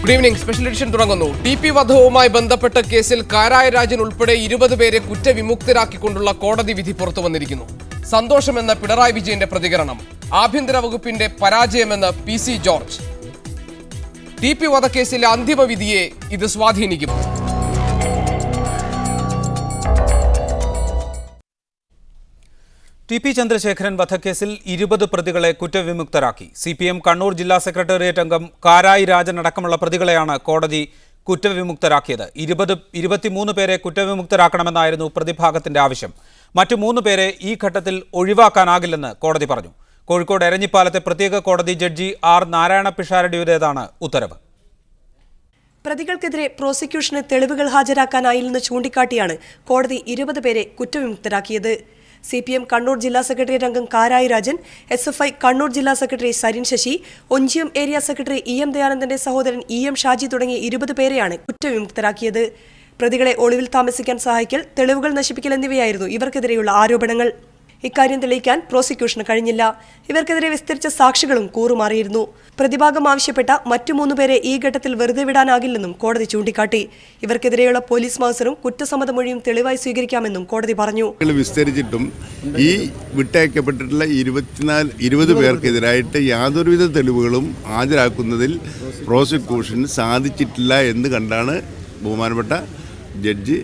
Good evening special edition തുടങ്ങുന്നു. T P വധവുമായി ബന്ധപ്പെട്ട കേസിൽ കാരായ രാജൻ ഉൾപ്പെടെ ഇരുപത് പേരെ കുറ്റവിമുക്തരാക്കിക്കൊണ്ടുള്ള കോടതി വിധി പുറത്തു വന്നിരിക്കുന്നു. സന്തോഷമെന്ന പിണറായി വിജയന്റെ പ്രതികരണം. ആഭ്യന്തര വകുപ്പിന്റെ പരാജയമെന്ന് P C George. T P വധക്കേസിലെ അന്തിമ വിധിയെ ഇത് സ്വാധീനിക്കും. ടി പി ചന്ദ്രശേഖരൻ വധക്കേസിൽ ഇരുപത് പ്രതികളെ കുറ്റവിമുക്തരാക്കി. സി പി എം കണ്ണൂർ ജില്ലാ സെക്രട്ടേറിയറ്റ് അംഗം കാരായി രാജൻ അടക്കമുള്ള പ്രതികളെയാണ് കോടതി കുറ്റവിമുക്തരാക്കിയത്. ഇരുപത് ഇരുപത്തിമൂന്ന് പേരെ കുറ്റവിമുക്തരാക്കണമെന്നായിരുന്നു പ്രതിഭാഗത്തിന്റെ ആവശ്യം. മറ്റു മൂന്ന് പേരെ ഈ ഘട്ടത്തിൽ ഒഴിവാക്കാനാകില്ലെന്ന് കോടതി പറഞ്ഞു. കോഴിക്കോട് എരഞ്ഞിപ്പാലത്തെ പ്രത്യേക കോടതി ജഡ്ജി ആർ നാരായണ പിഷാരടിയുടേതാണ് ഉത്തരവ്. പ്രതികൾക്കെതിരെ പ്രോസിക്യൂഷന് തെളിവുകൾ ഹാജരാക്കാനായില്ലെന്ന് ചൂണ്ടിക്കാട്ടിയാണ് കോടതി ഇരുപത് പേരെ കുറ്റവിമുക്തരാക്കിയത്. സി പി എം കണ്ണൂർ ജില്ലാ സെക്രട്ടറി അംഗം Karayi Rajan S F I Kannur ജില്ലാ secretary Sarin Sasi Onchiyam area secretary E M ദയാനന്ദന്റെ സഹോദരൻ ഇ എം ഷാജി തുടങ്ങിയ ഇരുപത് പേരെയാണ് കുറ്റവിമുക്തരാക്കിയത്. പ്രതികളെ ഒളിവിൽ താമസിക്കാൻ സഹായിക്കൽ തെളിവുകൾ നശിപ്പിക്കൽ എന്നിവയായിരുന്നു ഇവർക്കെതിരെയുള്ള ആരോപണങ്ങൾ. ഇക്കാര്യം തെളിയിക്കാൻ പ്രോസിക്യൂഷന് കഴിഞ്ഞില്ല. ഇവർക്കെതിരെ വിസ്തരിച്ച സാക്ഷികളും കൂറുമാറിയിരുന്നു. പ്രതിഭാഗം ആവശ്യപ്പെട്ട മറ്റു മൂന്നുപേരെ ഈ ഘട്ടത്തിൽ വെറുതെ വിടാനാകില്ലെന്നും കോടതി ചൂണ്ടിക്കാട്ടി. ഇവർക്കെതിരെയുള്ള പോലീസ് മാസറും കുറ്റസമ്മത മൊഴിയും തെളിവായി സ്വീകരിക്കാമെന്നും കോടതി പറഞ്ഞു. വിസ്തരിച്ചിട്ടും ഈ വിട്ടയക്കപ്പെട്ടിട്ടുള്ള ഇരുപത്തിനാല് ഇരുപത് പേർക്കെതിരായിട്ട് യാതൊരുവിധ തെളിവുകളും ഹാജരാക്കുന്നതിൽ പ്രോസിക്യൂഷന് സാധിച്ചിട്ടില്ല എന്ന് കണ്ടാണ് ബഹുമാനപ്പെട്ട ജഡ്ജി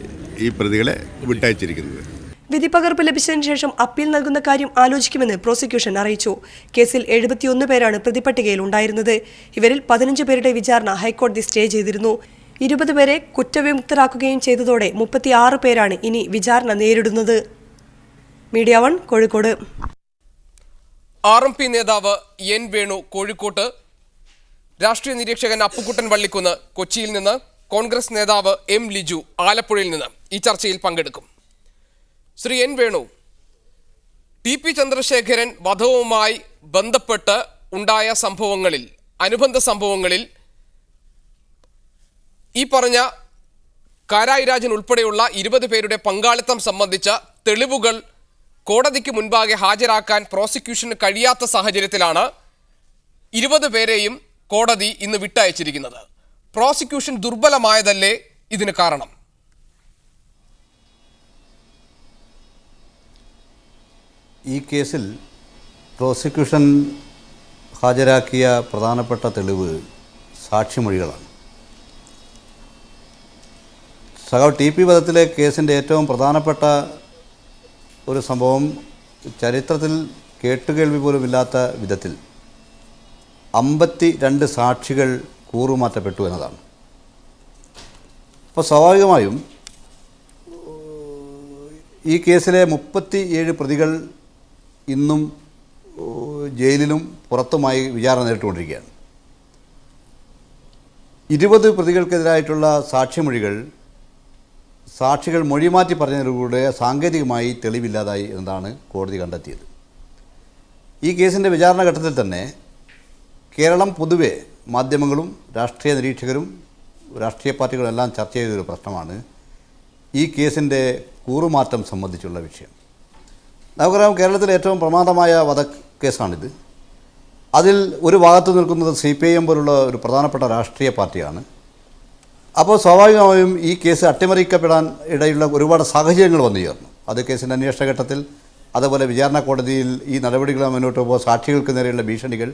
ഈ പ്രതികളെ വിട്ടയച്ചിരിക്കുന്നത്. വിധിപ്പകർപ്പ് ലഭിച്ചതിന് ശേഷം അപ്പീൽ നൽകുന്ന കാര്യം ആലോചിക്കുമെന്ന് പ്രോസിക്യൂഷൻ അറിയിച്ചു. കേസിൽ എഴുപത്തിയൊന്ന് പേരാണ് പ്രതിപട്ടികയിൽ ഉണ്ടായിരുന്നത്. ഇവരിൽ പതിനഞ്ച് പേരുടെ വിചാരണ ഹൈക്കോടതി സ്റ്റേ ചെയ്തിരുന്നു. ഇരുപത് പേരെ കുറ്റവിമുക്തരാക്കുകയും ചെയ്തതോടെ മുപ്പത്തിയാറ് പേരാണ് ഇനി വിചാരണ നേരിടുന്നത്. Media one Kozhikode. R M P നേതാവ് എൻ വേണു കോഴിക്കോട്ട് രാഷ്ട്രീയ നിരീക്ഷകൻ അപ്പുക്കുട്ടൻ വള്ളിക്കുന്ന് കൊച്ചിയിൽ നിന്ന് കോൺഗ്രസ് നേതാവ് എം ലിജു ആലപ്പുഴയിൽ നിന്ന് ഈ ചർച്ചയിൽ പങ്കെടുക്കും. Shri N Venu T P Chandrasekharan വധവുമായി ബന്ധപ്പെട്ട് ഉണ്ടായ സംഭവങ്ങളിൽ അനുബന്ധ സംഭവങ്ങളിൽ ഈ പറഞ്ഞ കാരായി രാജൻ ഉൾപ്പെടെയുള്ള ഇരുപത് പേരുടെ പങ്കാളിത്തം സംബന്ധിച്ച തെളിവുകൾ കോടതിക്ക് മുൻപാകെ ഹാജരാക്കാൻ പ്രോസിക്യൂഷന് കഴിയാത്ത സാഹചര്യത്തിലാണ് ഇരുപത് പേരെയും കോടതി ഇന്ന് വിട്ടയച്ചിരിക്കുന്നത്. പ്രോസിക്യൂഷൻ ദുർബലമായതല്ലേ ഇതിന് കാരണം? ഈ കേസിൽ പ്രോസിക്യൂഷൻ ഹാജരാക്കിയ പ്രധാനപ്പെട്ട തെളിവ് സാക്ഷിമൊഴികളാണ്. സഖാവ് ടി പി വധത്തിലെ കേസിന്റെ ഏറ്റവും പ്രധാനപ്പെട്ട ഒരു സംഭവം ചരിത്രത്തിൽ കേട്ടുകേൾവി പോലും ഇല്ലാത്ത വിധത്തിൽ അമ്പത്തി രണ്ട് സാക്ഷികൾ കൂറുമാറ്റപ്പെട്ടു എന്നതാണ്. അപ്പോൾ സ്വാഭാവികമായും ഈ കേസിലെ മുപ്പത്തി ഏഴ് പ്രതികൾ ഇന്നും ജയിലിലും പുറത്തുമായി വിചാരണ നേരിട്ടുകൊണ്ടിരിക്കുകയാണ്. ഇരുപത് പ്രതികൾക്കെതിരായിട്ടുള്ള സാക്ഷിമൊഴികൾ സാക്ഷികൾ മൊഴിമാറ്റി പറഞ്ഞതിലൂടെ സാങ്കേതികമായി തെളിവില്ലാതായി എന്നതാണ് കോടതി കണ്ടെത്തിയത്. ഈ കേസിന്റെ വിചാരണ ഘട്ടത്തിൽ തന്നെ കേരളം പൊതുവെ മാധ്യമങ്ങളും രാഷ്ട്രീയ നിരീക്ഷകരും രാഷ്ട്രീയ പാർട്ടികളും എല്ലാം ചർച്ച ചെയ്തൊരു പ്രശ്നമാണ് ഈ കേസിന്റെ കൂറുമാറ്റം സംബന്ധിച്ചുള്ള വിഷയം. നമുക്കറിയാം കേരളത്തിലെ ഏറ്റവും പ്രമാദമായ വധക്കേസാണിത്. അതിൽ ഒരു ഭാഗത്ത് നിൽക്കുന്നത് സി പി ഐ എം പോലുള്ള ഒരു പ്രധാനപ്പെട്ട രാഷ്ട്രീയ പാർട്ടിയാണ്. അപ്പോൾ സ്വാഭാവികമായും ഈ കേസ് അട്ടിമറിക്കപ്പെടാൻ ഇടയുള്ള ഒരുപാട് സാഹചര്യങ്ങൾ വന്നു ചേർന്നു. അത് കേസിന്റെ അന്വേഷണ ഘട്ടത്തിൽ അതുപോലെ വിചാരണ കോടതിയിൽ ഈ നടപടികൾ മുന്നോട്ട് പോകുമ്പോൾ സാക്ഷികൾക്ക് നേരെയുള്ള ഭീഷണികൾ.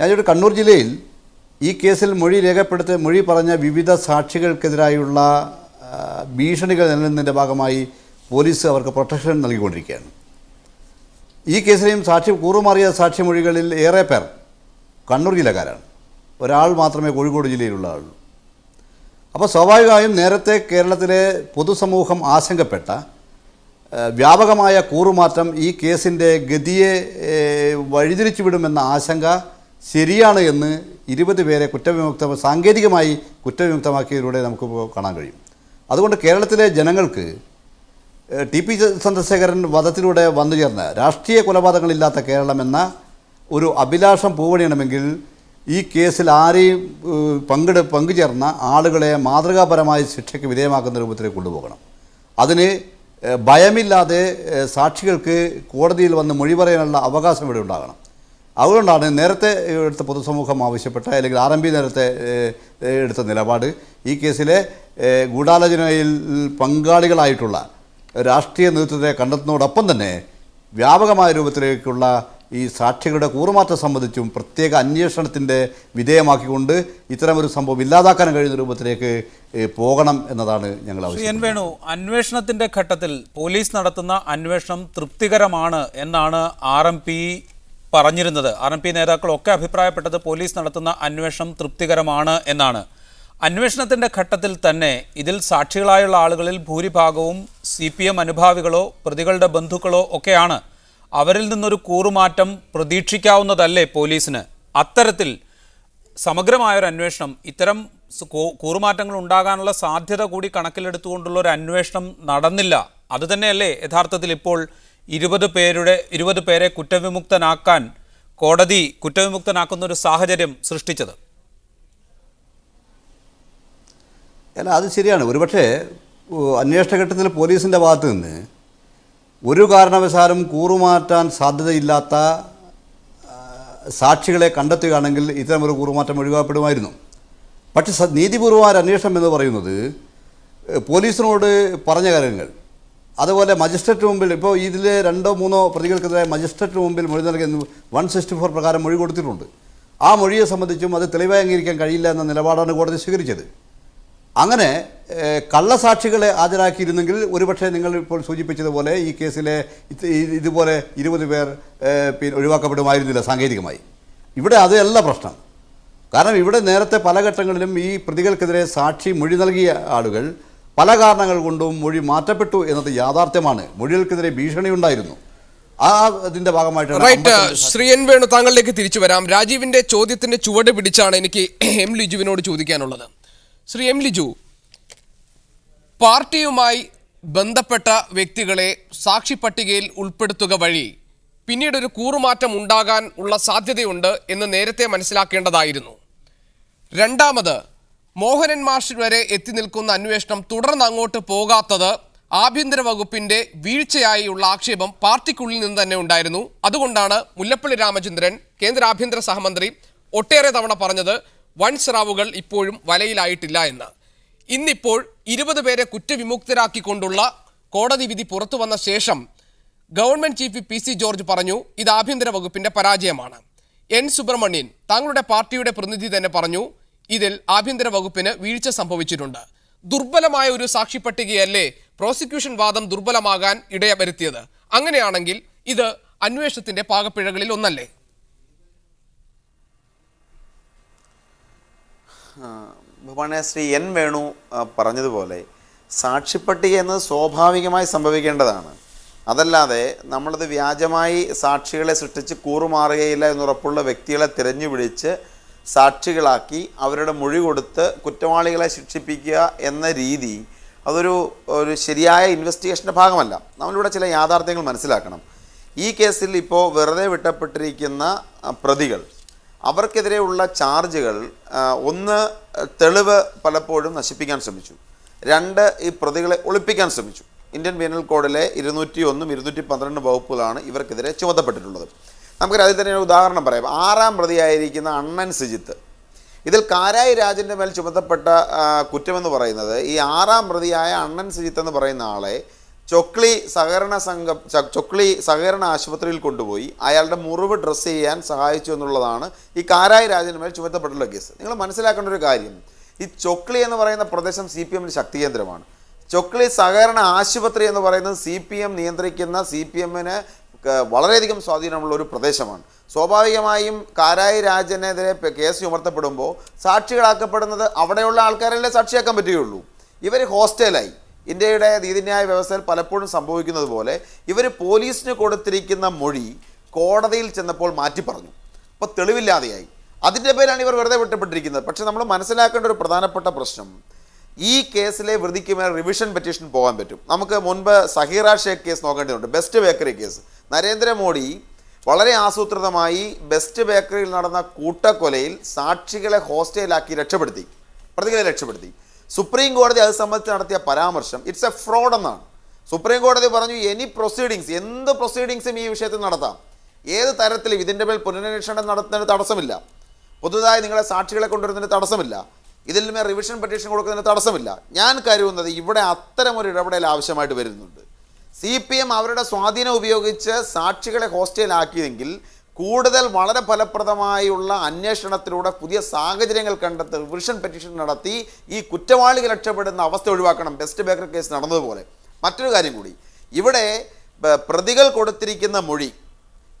ഞാനൊരു കണ്ണൂർ ജില്ലയിൽ ഈ കേസിൽ മൊഴി രേഖപ്പെടുത്തി മൊഴി പറഞ്ഞ വിവിധ സാക്ഷികൾക്കെതിരായുള്ള ഭീഷണികൾ നിലനിന്നതിന്റെ ഭാഗമായി പോലീസ് അവർക്ക് പ്രൊട്ടക്ഷൻ നൽകിക്കൊണ്ടിരിക്കുകയാണ്. ഈ കേസിലെയും സാക്ഷി കൂറുമാറിയ സാക്ഷിമൊഴികളിൽ ഏറെ പേർ കണ്ണൂർ ജില്ലക്കാരാണ്. ഒരാൾ മാത്രമേ കോഴിക്കോട് ജില്ലയിലുള്ള ആളുള്ളൂ. അപ്പോൾ സ്വാഭാവികമായും നേരത്തെ കേരളത്തിലെ പൊതുസമൂഹം ആശങ്കപ്പെട്ട വ്യാപകമായ കൂറുമാറ്റം ഈ കേസിന്റെ ഗതിയെ വഴിതിരിച്ചു വിടുമെന്ന ആശങ്ക ശരിയാണ് എന്ന് ഇരുപത് പേരെ കുറ്റവിമുക്ത സാങ്കേതികമായി കുറ്റവിമുക്തമാക്കിയതിലൂടെ നമുക്ക് കാണാൻ കഴിയും. അതുകൊണ്ട് കേരളത്തിലെ ജനങ്ങൾക്ക് ടി പി ചന്ദ്രശേഖരൻ വധത്തിലൂടെ വന്നു ചേർന്ന് രാഷ്ട്രീയ കൊലപാതകങ്ങളില്ലാത്ത കേരളം എന്ന ഒരു അഭിലാഷം പൂവണിയണമെങ്കിൽ ഈ കേസിൽ ആരെയും പങ്കെടു പങ്കുചേർന്ന ആളുകളെ മാതൃകാപരമായ ശിക്ഷയ്ക്ക് വിധേയമാക്കുന്ന രൂപത്തിലേക്ക് കൊണ്ടുപോകണം. അതിന് ഭയമില്ലാതെ സാക്ഷികൾക്ക് കോടതിയിൽ വന്ന് മൊഴി പറയാനുള്ള അവകാശം ഇവിടെ ഉണ്ടാകണം. അതുകൊണ്ടാണ് നേരത്തെ എടുത്ത പൊതുസമൂഹം ആവശ്യപ്പെട്ട അല്ലെങ്കിൽ ആർ എം പി നേരത്തെ എടുത്ത നിലപാട് ഈ കേസിലെ ഗൂഢാലോചനയിൽ പങ്കാളികളായിട്ടുള്ള രാഷ്ട്രീയ നേതൃത്വത്തെ കണ്ടെത്തുന്നതോടൊപ്പം തന്നെ വ്യാപകമായ രൂപത്തിലേക്കുള്ള ഈ സാക്ഷികളുടെ കൂറുമാറ്റം സംബന്ധിച്ചും പ്രത്യേക അന്വേഷണത്തിന്റെ വിധേയമാക്കിക്കൊണ്ട് ഇത്തരമൊരു സംഭവം ഇല്ലാതാക്കാൻ കഴിയുന്ന രൂപത്തിലേക്ക് പോകണം എന്നതാണ് ഞങ്ങൾ എൻ വേണു അന്വേഷണത്തിന്റെ ഘട്ടത്തിൽ പോലീസ് നടത്തുന്ന അന്വേഷണം തൃപ്തികരമാണ് എന്നാണ് ആർ എം പി പറഞ്ഞിരുന്നത്. ആർ എം പി നേതാക്കളൊക്കെ അഭിപ്രായപ്പെട്ടത് പോലീസ് നടത്തുന്ന അന്വേഷണം തൃപ്തികരമാണ് എന്നാണ്. അന്വേഷണത്തിന്റെ ഘട്ടത്തിൽ തന്നെ ഇതിൽ സാക്ഷികളായുള്ള ആളുകളിൽ ഭൂരിഭാഗവും സി പി എം അനുഭാവികളോ പ്രതികളുടെ ബന്ധുക്കളോ ഒക്കെയാണ്. അവരിൽ നിന്നൊരു കൂറുമാറ്റം പ്രതീക്ഷിക്കാവുന്നതല്ലേ പോലീസിന്? അത്തരത്തിൽ സമഗ്രമായൊരു അന്വേഷണം ഇത്തരം കൂറുമാറ്റങ്ങൾ ഉണ്ടാകാനുള്ള സാധ്യത കൂടി കണക്കിലെടുത്തുകൊണ്ടുള്ള ഒരു അന്വേഷണം നടന്നില്ല. അതുതന്നെയല്ലേ യഥാർത്ഥത്തിൽ ഇപ്പോൾ ഇരുപത് പേരുടെ ഇരുപത് പേരെ കുറ്റവിമുക്തനാക്കാൻ കോടതി കുറ്റവിമുക്തനാക്കുന്ന ഒരു സാഹചര്യം സൃഷ്ടിച്ചത്. അല്ല അത് ശരിയാണ്. ഒരുപക്ഷെ അന്വേഷണ ഘട്ടത്തിൽ പോലീസിന്റെ ഭാഗത്ത് നിന്ന് ഒരു കാരണവശാലും കൂറുമാറ്റാൻ സാധ്യതയില്ലാത്ത സാക്ഷികളെ കണ്ടെത്തുകയാണെങ്കിൽ ഇത്തരമൊരു കൂറുമാറ്റം ഒഴിവാക്കപ്പെടുമായിരുന്നു. പക്ഷേ നീതിപൂർവമായ അന്വേഷണം എന്ന് പറയുന്നത് പോലീസിനോട് പറഞ്ഞ കാര്യങ്ങൾ. അതുപോലെ മജിസ്ട്രേറ്റ് മുമ്പിൽ ഇപ്പോൾ ഇതിലെ രണ്ടോ മൂന്നോ പ്രതികൾക്കെതിരെ മജിസ്ട്രേറ്റ് മുമ്പിൽ മൊഴി നൽകിയ വൺ സിക്സ്റ്റി ഫോർ പ്രകാരം മൊഴി കൊടുത്തിട്ടുണ്ട്. ആ മൊഴിയെ സംബന്ധിച്ചും അത് തെളിവായി അംഗീകരിക്കാൻ കഴിയില്ല എന്ന നിലപാടാണ് കോടതി സ്വീകരിച്ചത്. അങ്ങനെ കള്ളസാക്ഷികളെ ഹാജരാക്കിയിരുന്നെങ്കിൽ ഒരുപക്ഷെ നിങ്ങൾ ഇപ്പോൾ സൂചിപ്പിച്ചതുപോലെ ഈ കേസിലെ ഇതുപോലെ ഇരുപത് പേർ പിന്നെ ഒഴിവാക്കപ്പെടുമായിരുന്നില്ല സാങ്കേതികമായി. ഇവിടെ അതല്ല പ്രശ്നം. കാരണം ഇവിടെ നേരത്തെ പല ഘട്ടങ്ങളിലും ഈ പ്രതികൾക്കെതിരെ സാക്ഷി മൊഴി നൽകിയ ആളുകൾ പല കാരണങ്ങൾ കൊണ്ടും മൊഴി മാറ്റപ്പെട്ടു എന്നത് യാഥാർത്ഥ്യമാണ്. മൊഴികൾക്കെതിരെ ഭീഷണി ഉണ്ടായിരുന്നു. ആ അതിന്റെ ഭാഗമായിട്ട് റൈറ്റ് ശ്രീ എൻ വേണു താങ്കളിലേക്ക് തിരിച്ചു വരാം. രാജീവിന്റെ ചോദ്യത്തിന്റെ ചുവട് പിടിച്ചാണ് എനിക്ക് എം ലിജുവിനോട് ചോദിക്കാനുള്ളത്. ശ്രീ എം ലിജു പാർട്ടിയുമായി ബന്ധപ്പെട്ട വ്യക്തികളെ സാക്ഷി പട്ടികയിൽ ഉൾപ്പെടുത്തുക വഴി പിന്നീട് ഒരു കൂറുമാറ്റം ഉണ്ടാകാൻ ഉള്ള സാധ്യതയുണ്ട് എന്ന് നേരത്തെ മനസ്സിലാക്കേണ്ടതായിരുന്നു. രണ്ടാമത് മോഹനൻ മാഷ് വരെ എത്തി നിൽക്കുന്ന അന്വേഷണം തുടർന്ന് അങ്ങോട്ട് പോകാത്തത് ആഭ്യന്തര വകുപ്പിന്റെ വീഴ്ചയായുള്ള ആക്ഷേപം പാർട്ടിക്കുള്ളിൽ നിന്ന് തന്നെ ഉണ്ടായിരുന്നു. അതുകൊണ്ടാണ് മുല്ലപ്പള്ളി രാമചന്ദ്രൻ കേന്ദ്ര ആഭ്യന്തര സഹമന്ത്രി ഒട്ടേറെ തവണ പറഞ്ഞത് വൻ സ്രാവുകൾ ഇപ്പോഴും വലയിലായിട്ടില്ല എന്ന്. ഇന്നിപ്പോൾ ഇരുപത് പേരെ കുറ്റവിമുക്തരാക്കിക്കൊണ്ടുള്ള കോടതി വിധി പുറത്തു വന്ന ശേഷം government chief P C George പറഞ്ഞു ഇത് ആഭ്യന്തര വകുപ്പിന്റെ പരാജയമാണ്. എൻ സുബ്രഹ്മണ്യൻ താങ്കളുടെ പാർട്ടിയുടെ പ്രതിനിധി തന്നെ പറഞ്ഞു ഇതിൽ ആഭ്യന്തര വകുപ്പിന് വീഴ്ച സംഭവിച്ചിട്ടുണ്ട്. ദുർബലമായ ഒരു സാക്ഷിപ്പട്ടികയല്ലേ പ്രോസിക്യൂഷൻ വാദം ദുർബലമാകാൻ ഇടയ വരുത്തിയത് അങ്ങനെയാണെങ്കിൽ ഇത് അന്വേഷണത്തിന്റെ പാകപ്പിഴകളിൽ ഒന്നല്ലേ? ബഹുമാന്യ ശ്രീ എൻ വേണു പറഞ്ഞതുപോലെ സാക്ഷിപ്പട്ടിക എന്നത് സ്വാഭാവികമായി സംഭവിക്കേണ്ടതാണ്. അതല്ലാതെ നമ്മളത് വ്യാജമായി സാക്ഷികളെ സൃഷ്ടിച്ച് കൂറുമാറുകയില്ല എന്നുറപ്പുള്ള വ്യക്തികളെ തിരഞ്ഞുപിടിച്ച് സാക്ഷികളാക്കി അവരുടെ മൊഴി കൊടുത്ത് കുറ്റവാളികളെ ശിക്ഷിപ്പിക്കുക എന്ന രീതി അതൊരു ഒരു ശരിയായ ഇൻവെസ്റ്റിഗേഷന്റെ ഭാഗമല്ല. നമ്മളിവിടെ ചില യാഥാർത്ഥ്യങ്ങൾ മനസ്സിലാക്കണം. ഈ കേസിൽ ഇപ്പോൾ വെറുതെ വിട്ടപ്പെട്ടിരിക്കുന്ന പ്രതികൾ അവർക്കെതിരെയുള്ള ചാർജുകൾ ഒന്ന് തെളിവ് പലപ്പോഴും നശിപ്പിക്കാൻ ശ്രമിച്ചു. രണ്ട് ഈ പ്രതികളെ ഒളിപ്പിക്കാൻ ശ്രമിച്ചു. ഇന്ത്യൻ പീനൽ കോഡിലെ ഇരുന്നൂറ്റി ഒന്നും ഇരുന്നൂറ്റി പന്ത്രണ്ട് വകുപ്പുകളാണ് ഇവർക്കെതിരെ ചുമത്തപ്പെട്ടിട്ടുള്ളത് നമുക്കൊരു അതിൽ തന്നെ ഒരു ഉദാഹരണം പറയാം. ആറാം പ്രതിയായിരിക്കുന്ന അണ്ണൻ സുജിത്ത്. ഇതിൽ കാരായി രാജന്റെ മേൽ ചുമത്തപ്പെട്ട കുറ്റമെന്ന് പറയുന്നത് ഈ ആറാം പ്രതിയായ അണ്ണൻ സുജിത്ത് എന്ന് പറയുന്ന ആളെ ചൊക്ലി സഹകരണ സംഘം ചൊക്ലി സഹകരണ ആശുപത്രിയിൽ കൊണ്ടുപോയി. അയാളുടെ മുറിവ് ഡ്രസ്സ് ചെയ്യാൻ സഹായിച്ചു എന്നുള്ളതാണ് ഈ കാരായി രാജന് മേൽ ചുമത്തപ്പെട്ടുള്ള കേസ്. നിങ്ങൾ മനസ്സിലാക്കേണ്ട ഒരു കാര്യം ഈ ചൊക്ലി എന്ന് പറയുന്ന പ്രദേശം സി പി എമ്മിന്റെ ശക്തി കേന്ദ്രമാണ്. ചൊക്ലി സഹകരണ ആശുപത്രി എന്ന് പറയുന്നത് സി പി എം നിയന്ത്രിക്കുന്ന സി പി എമ്മിന് വളരെയധികം സ്വാധീനമുള്ള ഒരു പ്രദേശമാണ്. സ്വാഭാവികമായും കാരായി രാജനെതിരെ കേസ് ചുമർത്തപ്പെടുമ്പോൾ സാക്ഷികളാക്കപ്പെടുന്നത് അവിടെയുള്ള ആൾക്കാരല്ലേ സാക്ഷിയാക്കാൻ പറ്റുകയുള്ളൂ. ഇവർ ഹോസ്റ്റലായി. ഇന്ത്യയുടെ നീതിന്യായ വ്യവസ്ഥയിൽ പലപ്പോഴും സംഭവിക്കുന്നത് പോലെ ഇവർ പോലീസിന് കൊടുത്തിരിക്കുന്ന മൊഴി കോടതിയിൽ ചെന്നപ്പോൾ മാറ്റി പറഞ്ഞു. അപ്പോൾ തെളിവില്ലാതെയായി. അതിന്റെ പേരാണ് ഇവർ വെറുതെ വിട്ടപ്പെട്ടിരിക്കുന്നത്. പക്ഷേ നമ്മൾ മനസ്സിലാക്കേണ്ട ഒരു പ്രധാനപ്പെട്ട പ്രശ്നം ഈ കേസിലെ വൃതിക്ക് മേൽ റിവിഷൻ പെറ്റീഷൻ പോകാൻ പറ്റും. നമുക്ക് മുൻപ് സഹീറ ഷേഖ് കേസ് നോക്കേണ്ടതുണ്ട്. Best bakery case. നരേന്ദ്രമോദി വളരെ ആസൂത്രിതമായി ബെസ്റ്റ് ബേക്കറിയിൽ നടന്ന കൂട്ടക്കൊലയിൽ സാക്ഷികളെ ഹോസ്റ്റലിലാക്കി രക്ഷപ്പെടുത്തി. പ്രതികളെ രക്ഷപ്പെടുത്തി. സുപ്രീം കോടതി അത് സംബന്ധിച്ച് നടത്തിയ പരാമർശം. ഇറ്റ്സ് എ ഫ്രോഡ് എന്നാണ്. സുപ്രീം കോടതി പറഞ്ഞു എനി പ്രൊസീഡിങ്സ് എന്ത് പ്രൊസീഡിങ്സും ഈ വിഷയത്തിൽ നടത്താം. ഏത് തരത്തിലും ഇതിന്റെ മേൽ പുനരന്വേഷണം നടത്തുന്നതിന് തടസ്സമില്ല. പുതുതായി നിങ്ങളെ സാക്ഷികളെ കൊണ്ടുവരുന്നതിന് തടസ്സമില്ല. ഇതിൽ മേൽ റിവിഷൻ പെറ്റീഷൻ കൊടുക്കുന്നതിന് തടസ്സമില്ല. ഞാൻ കരുതുന്നത് ഇവിടെ അത്തരമൊരു ഇടപെടൽ ആവശ്യമായിട്ട് വരുന്നുണ്ട്. സി പി എം അവരുടെ സ്വാധീനം ഉപയോഗിച്ച് സാക്ഷികളെ ഹോസ്റ്റലിലാക്കിയെങ്കിൽ കൂടുതൽ വളരെ ഫലപ്രദമായുള്ള അന്വേഷണത്തിലൂടെ പുതിയ സാഹചര്യങ്ങൾ കണ്ടെത്തി റിവിഷൻ പെറ്റീഷൻ നടത്തി ഈ കുറ്റവാളികൾ രക്ഷപ്പെടുന്ന അവസ്ഥ ഒഴിവാക്കണം. ബെസ്റ്റ് ബേക്കർ കേസ് നടന്നതുപോലെ. മറ്റൊരു കാര്യം കൂടി. ഇവിടെ പ്രതികൾ കൊടുത്തിരിക്കുന്ന മൊഴി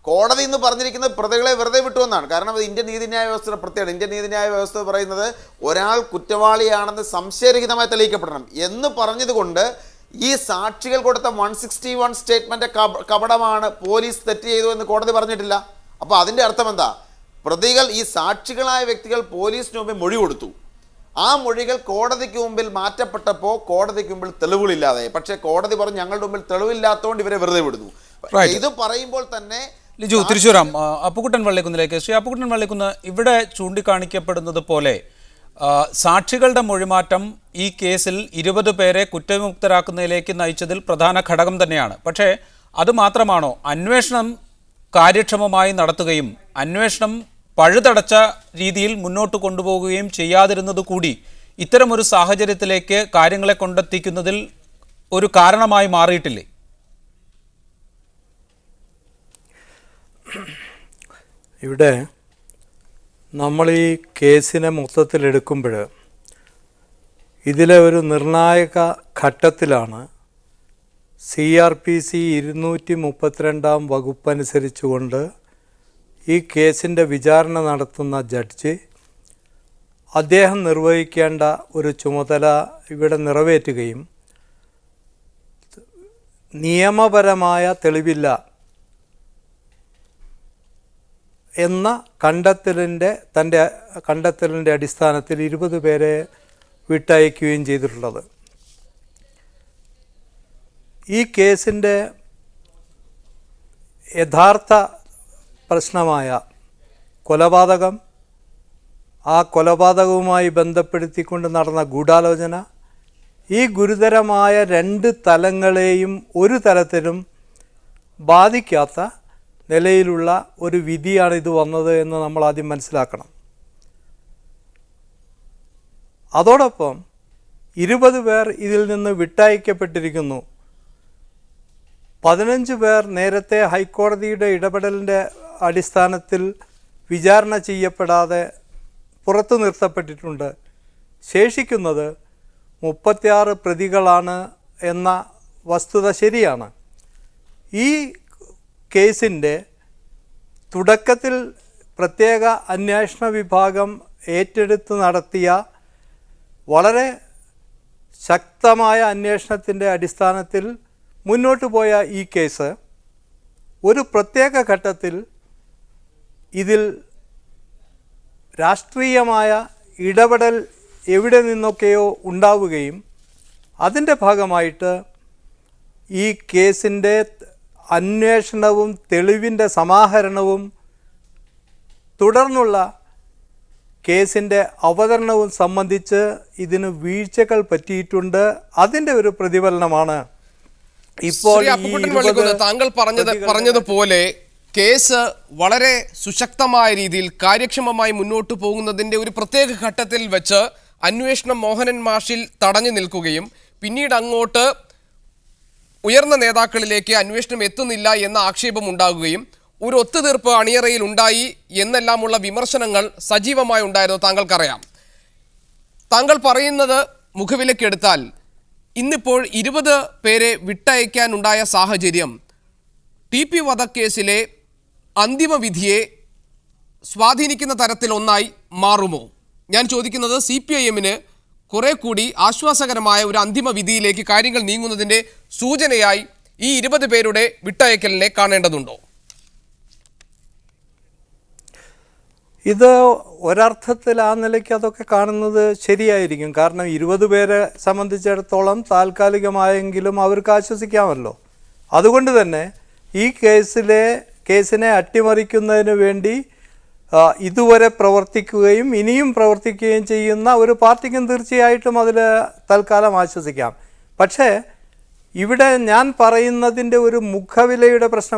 കോടതി എന്ന് പറഞ്ഞിരിക്കുന്നത് പ്രതികളെ വെറുതെ വിട്ടു എന്നാണ്. കാരണം അത് ഇന്ത്യൻ നീതിന്യായ വ്യവസ്ഥയുടെ പ്രത്യേകത ഇന്ത്യൻ നീതിന്യായ വ്യവസ്ഥ പറയുന്നത് ഒരാൾ കുറ്റവാളിയാണെന്ന് സംശയരഹിതമായി തെളിയിക്കപ്പെടണം എന്ന് പറഞ്ഞതുകൊണ്ട് ഈ സാക്ഷികൾ കൊടുത്ത വൺ സിക്സ്റ്റി വൺ സ്റ്റേറ്റ്മെന്റ് കപടമാണ് പോലീസ് തെറ്റ് ചെയ്തു എന്ന് കോടതി പറഞ്ഞിട്ടില്ല. അപ്പോൾ അതിന്റെ അർത്ഥം എന്താ? പ്രതികൾ ഈ സാക്ഷികളായ വ്യക്തികൾ പോലീസിന് മുമ്പിൽ മൊഴി കൊടുത്തു. ആ മൊഴികൾ കോടതിക്ക് മുമ്പിൽ മാറ്റപ്പെട്ടപ്പോൾ കോടതിക്ക് മുമ്പിൽ തെളിവുകളില്ലാതെ പക്ഷേ കോടതി പറഞ്ഞു ഞങ്ങളുടെ മുമ്പിൽ തെളിവില്ലാത്തതുകൊണ്ട് ഇവരെ വെറുതെ വിടുന്നു. ഇത് പറയുമ്പോൾ തന്നെ ലിജു തിരുച്ചൂരാം അപ്പുകുട്ടൻ അപ്പുക്കുട്ടൻ വള്ളിക്കുന്നിലേക്ക്. ശ്രീ അപ്പുക്കുട്ടൻ വള്ളിക്കുന്ന് ഇവിടെ ചൂണ്ടിക്കാണിക്കപ്പെടുന്നത് പോലെ സാക്ഷികളുടെ മൊഴിമാറ്റം ഈ കേസിൽ ഇരുപത് പേരെ കുറ്റവിമുക്തരാക്കുന്നതിലേക്ക് നയിച്ചതിൽ പ്രധാന ഘടകം തന്നെയാണ്. പക്ഷേ അതുമാത്രമാണോ അന്വേഷണം കാര്യക്ഷമമായി നടത്തുകയും അന്വേഷണം പഴുതടച്ച രീതിയിൽ മുന്നോട്ട് കൊണ്ടുപോകുകയും ചെയ്യാതിരുന്നത് കൂടി ഇത്തരമൊരു സാഹചര്യത്തിലേക്ക് കാര്യങ്ങളെ കൊണ്ടെത്തിക്കുന്നതിൽ ഒരു കാരണമായി മാറിയിട്ടില്ലേ? ഇവിടെ നമ്മൾ ഈ കേസിനെ മൊത്തത്തിലെടുക്കുമ്പോൾ ഇതിലെ ഒരു നിർണായക ഘട്ടത്തിലാണ് സി ആർ പി സി ഇരുന്നൂറ്റി മുപ്പത്തിരണ്ടാം വകുപ്പനുസരിച്ചുകൊണ്ട് ഈ കേസിന്റെ വിചാരണ നടത്തുന്ന ജഡ്ജി അദ്ദേഹം നിർവഹിക്കേണ്ട ഒരു ചുമതല ഇവിടെ നിറവേറ്റുകയും നിയമപരമായ തെളിവില്ല എന്ന കണ്ടെത്തലിന്റെ തന്റെ കണ്ടെത്തലിന്റെ അടിസ്ഥാനത്തിൽ ഇരുപത് പേരെ വിട്ടയക്കുകയും ചെയ്തിട്ടുള്ളത്. ഈ കേസിന്റെ യഥാർത്ഥ പ്രശ്നമായ കൊലപാതകം ആ കൊലപാതകവുമായി ബന്ധപ്പെടുത്തിക്കൊണ്ട് നടന്ന ഗൂഢാലോചന ഈ ഗുരുതരമായ രണ്ട് തലങ്ങളെയും ഒരു തലത്തിലും ബാധിക്കാത്ത നിലയിലുള്ള ഒരു വിധിയാണ് ഇത് വന്നത് എന്ന് നമ്മൾ ആദ്യം മനസ്സിലാക്കണം. അതോടൊപ്പം ഇരുപത് പേർ ഇതിൽ നിന്ന് വിട്ടയക്കപ്പെട്ടിരിക്കുന്നു. പതിനഞ്ച് പേർ നേരത്തെ ഹൈക്കോടതിയുടെ ഇടപെടലിന്റെ അടിസ്ഥാനത്തിൽ വിചാരണ ചെയ്യപ്പെടാതെ പുറത്തു നിർത്തപ്പെട്ടിട്ടുണ്ട്. ശേഷിക്കുന്നത് മുപ്പത്തിയാറ് പ്രതികളാണ് എന്ന വസ്തുത ശരിയാണ്. ഈ കേസിന്റെ തുടക്കത്തിൽ പ്രത്യേക അന്വേഷണ വിഭാഗം ഏറ്റെടുത്ത് നടത്തിയ വളരെ ശക്തമായ അന്വേഷണത്തിന്റെ അടിസ്ഥാനത്തിൽ മുന്നോട്ട് പോയ ഈ കേസ് ഒരു പ്രത്യേക ഘട്ടത്തിൽ ഇതിൽ രാഷ്ട്രീയമായ ഇടപെടൽ എവിടെ നിന്നൊക്കെയോ ഉണ്ടാവുകയും അതിന്റെ ഭാഗമായിട്ട് ഈ കേസിന്റെ അന്വേഷണവും തെളിവിന്റെ സമാഹരണവും തുടർന്നുള്ള കേസിന്റെ അവതരണവും സംബന്ധിച്ച് ഇതിന് വീഴ്ചകൾ പറ്റിയിട്ടുണ്ട്. അതിന്റെ ഒരു പ്രതിഫലനമാണ് ഇപ്പോൾ താങ്കൾ പറഞ്ഞത് പറഞ്ഞതുപോലെ കേസ് വളരെ സുശക്തമായ രീതിയിൽ കാര്യക്ഷമമായി മുന്നോട്ട് പോകുന്നതിന്റെ ഒരു പ്രത്യേക ഘട്ടത്തിൽ വെച്ച് അന്വേഷണം മോഹനൻ മാഷിൽ തടഞ്ഞു നിൽക്കുകയും പിന്നീട് അങ്ങോട്ട് ഉയർന്ന നേതാക്കളിലേക്ക് അന്വേഷണം എത്തുന്നില്ല എന്ന ആക്ഷേപം ഉണ്ടാകുകയും ഒരു ഒത്തുതീർപ്പ് അണിയറയിൽ ഉണ്ടായി എന്നെല്ലാമുള്ള വിമർശനങ്ങൾ സജീവമായി ഉണ്ടായിരുന്നു താങ്കൾക്കറിയാം. താങ്കൾ പറയുന്നത് മുഖവിലക്കെടുത്താൽ ഇന്നിപ്പോൾ ഇരുപത് പേരെ വിട്ടയക്കാനുണ്ടായ സാഹചര്യം ടി പി വധക്കേസിലെ അന്തിമവിധിയെ സ്വാധീനിക്കുന്ന തരത്തിൽ ഒന്നായി മാറുമോ? ഞാൻ ചോദിക്കുന്നത് സി പി ഐ എമ്മിന് കുറെ കൂടി ആശ്വാസകരമായ ഒരു അന്തിമ വിധിയിലേക്ക് കാര്യങ്ങൾ നീങ്ങുന്നതിന്റെ സൂചനയായി ഈ ഇരുപത് പേരുടെ വിട്ടയക്കലിനെ കാണേണ്ടതുണ്ടോ? ഇത് ഒരർത്ഥത്തിൽ ആ നിലയ്ക്ക് അതൊക്കെ കാണുന്നത് ശരിയായിരിക്കും. കാരണം ഇരുപത് പേരെ സംബന്ധിച്ചിടത്തോളം താൽക്കാലികമായെങ്കിലും അവർക്ക് ആശ്വസിക്കാമല്ലോ. അതുകൊണ്ട് തന്നെ ഈ കേസിലെ കേസിനെ അട്ടിമറിക്കുന്നതിന് വേണ്ടി ഇതുവരെ പ്രവർത്തിക്കുകയും ഇനിയും പ്രവർത്തിക്കുകയും ചെയ്യുന്ന ഒരു പാർട്ടിക്കും തീർച്ചയായിട്ടും അതിൽ തൽക്കാലം ആശ്വസിക്കാം. പക്ഷേ ഇവിടെ ഞാൻ പറയുന്നതിന്റെ ഒരു മുഖവിലയുടെ പ്രശ്നം